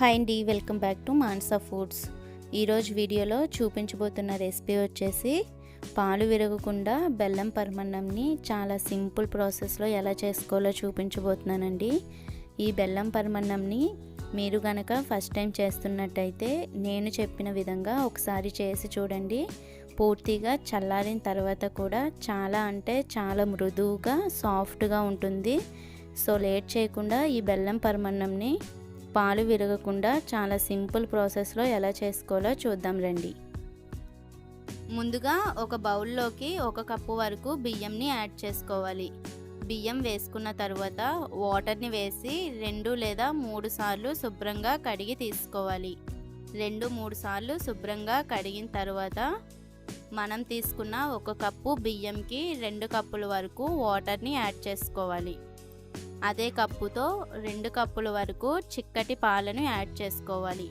Hi అండి welcome back to Mansa foods. ఈరోజు వీడియోలో చూపించబోతున్న రెసిపీ వచ్చేసి పాలు విరగకుండా బెల్లం పరమన్నంని చాలా సింపుల్ ప్రాసెస్లో ఎలా చేసుకోవాలో చూపించబోతున్నానండి. ఈ బెల్లం పరమన్నంని మీరు గనక ఫస్ట్ టైం చేస్తున్నట్టయితే నేను చెప్పిన విధంగా ఒకసారి చేసి చూడండి. పూర్తిగా చల్లారిన తర్వాత కూడా చాలా అంటే చాలా మృదువుగా సాఫ్ట్గా ఉంటుంది. సో లేట్ చేయకుండా ఈ బెల్లం పరమన్నంని పాలు విరగకుండా చాలా సింపుల్ ప్రాసెస్లో ఎలా చేసుకోవాలో చూద్దాం రండి. ముందుగా ఒక బౌల్లోకి ఒక కప్పు వరకు బియ్యంని యాడ్ చేసుకోవాలి. బియ్యం వేసుకున్న తర్వాత వాటర్ని వేసి రెండు లేదా మూడు సార్లు శుభ్రంగా కడిగి తీసుకోవాలి. రెండు మూడు సార్లు శుభ్రంగా కడిగిన తర్వాత మనం తీసుకున్న ఒక కప్పు బియ్యంకి రెండు కప్పుల వరకు వాటర్ని యాడ్ చేసుకోవాలి. అదే కప్పుతో రెండు కప్పుల వరకు చిక్కటి పాలను యాడ్ చేసుకోవాలి.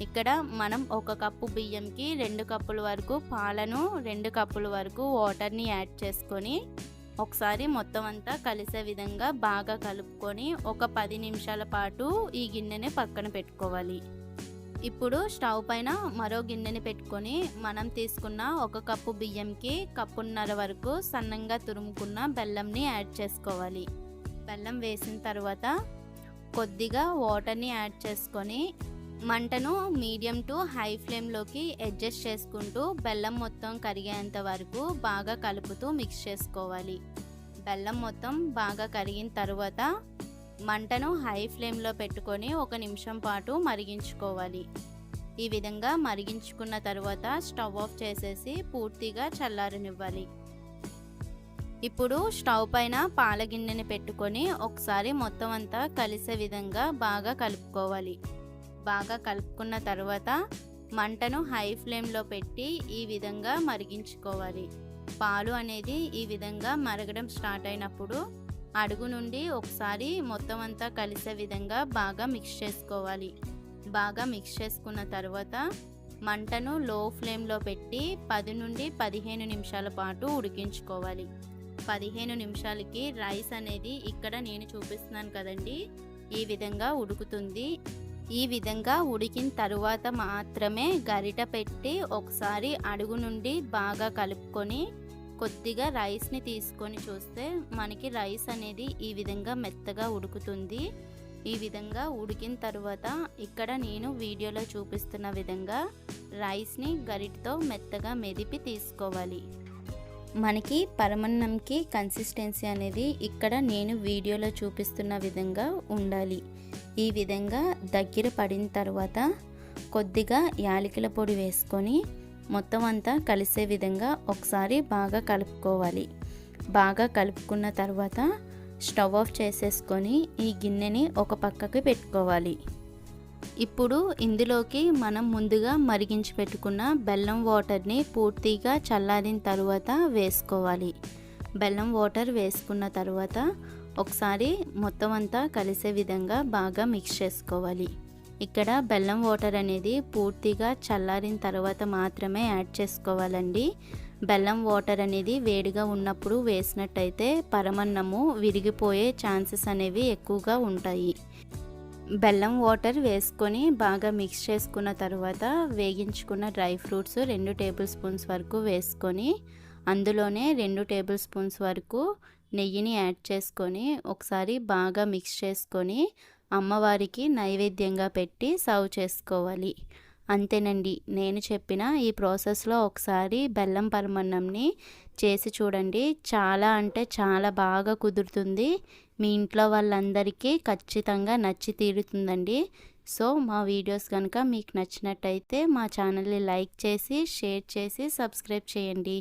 ఇక్కడ మనం ఒక కప్పు బియ్యంకి రెండు కప్పుల వరకు పాలను రెండు కప్పుల వరకు వాటర్ని యాడ్ చేసుకొని ఒకసారి మొత్తం అంతా కలిసే విధంగా బాగా కలుపుకొని ఒక పది నిమిషాల పాటు ఈ గిన్నెని పక్కన పెట్టుకోవాలి. ఇప్పుడు స్టవ్ పైన మరో గిన్నెని పెట్టుకొని మనం తీసుకున్న ఒక కప్పు బియ్యంకి కప్పున్నర వరకు సన్నంగా తురుముకున్న బెల్లంని యాడ్ చేసుకోవాలి. బెల్లం వేసిన తర్వాత కొద్దిగా వాటర్ని యాడ్ చేసుకొని మంటను మీడియం టు హై ఫ్లేమ్లోకి అడ్జస్ట్ చేసుకుంటూ బెల్లం మొత్తం కరిగేంత వరకు బాగా కలుపుతూ మిక్స్ చేసుకోవాలి. బెల్లం మొత్తం బాగా కరిగిన తర్వాత మంటను హై ఫ్లేమ్లో పెట్టుకొని ఒక నిమిషం పాటు మరిగించుకోవాలి. ఈ విధంగా మరిగించుకున్న తర్వాత స్టవ్ ఆఫ్ చేసేసి పూర్తిగా చల్లారనివ్వాలి. ఇప్పుడు స్టవ్ పైన పాల గిన్నెని పెట్టుకొని ఒకసారి మొత్తం అంతా కలిసే విధంగా బాగా కలుపుకోవాలి. బాగా కలుపుకున్న తర్వాత మంటను హై ఫ్లేమ్లో పెట్టి ఈ విధంగా మరిగించుకోవాలి. పాలు అనేది ఈ విధంగా మరగడం స్టార్ట్ అయినప్పుడు అడుగు నుండి ఒకసారి మొత్తం అంతా కలిసే విధంగా బాగా మిక్స్ చేసుకోవాలి. బాగా మిక్స్ చేసుకున్న తర్వాత మంటను లో ఫ్లేమ్లో పెట్టి పది నుండి పదిహేను నిమిషాల పాటు ఉడికించుకోవాలి. పదిహేను నిమిషాలకి రైస్ అనేది ఇక్కడ నేను చూపిస్తున్నాను కదండి. ఈ విధంగా ఉడుకుతుంది. ఈ విధంగా ఉడికిన తరువాత మాత్రమే గరిట పెట్టి ఒకసారి అడుగు నుండి బాగా కలుపుకొని కొద్దిగా రైస్ని తీసుకొని చూస్తే మనకి రైస్ అనేది ఈ విధంగా మెత్తగా ఉడుకుతుంది. ఈ విధంగా ఉడికిన తర్వాత ఇక్కడ నేను వీడియోలో చూపిస్తున్న విధంగా రైస్ని గరిటతో మెత్తగా మెదిపి తీసుకోవాలి. మనకి పరమన్నంకి కన్సిస్టెన్సీ అనేది ఇక్కడ నేను వీడియోలో చూపిస్తున్న విధంగా ఉండాలి. ఈ విధంగా దగ్గర పడిన తర్వాత కొద్దిగా యాలకుల పొడి వేసుకొని మొత్తం అంతా కలిసే విధంగా ఒకసారి బాగా కలుపుకోవాలి. బాగా కలుపుకున్న తర్వాత స్టవ్ ఆఫ్ చేసేసుకొని ఈ గిన్నెని ఒక పక్కకి పెట్టుకోవాలి. ఇప్పుడు ఇందులోకి మనం ముందుగా మరిగించి పెట్టుకున్న బెల్లం వాటర్ని పూర్తిగా చల్లారిన తర్వాత వేసుకోవాలి. బెల్లం వాటర్ వేసుకున్న తర్వాత ఒకసారి మొత్తం అంతా కలిసే విధంగా బాగా మిక్స్ చేసుకోవాలి. ఇక్కడ బెల్లం వాటర్ అనేది పూర్తిగా చల్లారిన తర్వాత మాత్రమే యాడ్ చేసుకోవాలండి. బెల్లం వాటర్ అనేది వేడిగా ఉన్నప్పుడు వేసినట్టయితే పరమన్నము విరిగిపోయే ఛాన్సెస్ అనేవి ఎక్కువగా ఉంటాయి. బెల్లం వాటర్ వేసుకొని బాగా మిక్స్ చేసుకున్న తర్వాత వేగించుకున్న డ్రై ఫ్రూట్స్ రెండు టేబుల్ స్పూన్స్ వరకు వేసుకొని అందులోనే రెండు టేబుల్ స్పూన్స్ వరకు నెయ్యిని యాడ్ చేసుకొని ఒకసారి బాగా మిక్స్ చేసుకొని అమ్మవారికి నైవేద్యంగా పెట్టి సర్వ్ చేసుకోవాలి. అంతేనండి. నేను చెప్పిన ఈ ప్రాసెస్లో ఒకసారి బెల్లం పరమన్నంని చేసి చూడండి. చాలా అంటే చాలా బాగా కుదురుతుంది. మీ ఇంట్లో వాళ్ళందరికీ ఖచ్చితంగా నచ్చి తీరుతుందండి. సో మా వీడియోస్ కనుక మీకు నచ్చినట్టయితే మా ఛానల్ని లైక్ చేసి షేర్ చేసి సబ్స్క్రైబ్ చేయండి.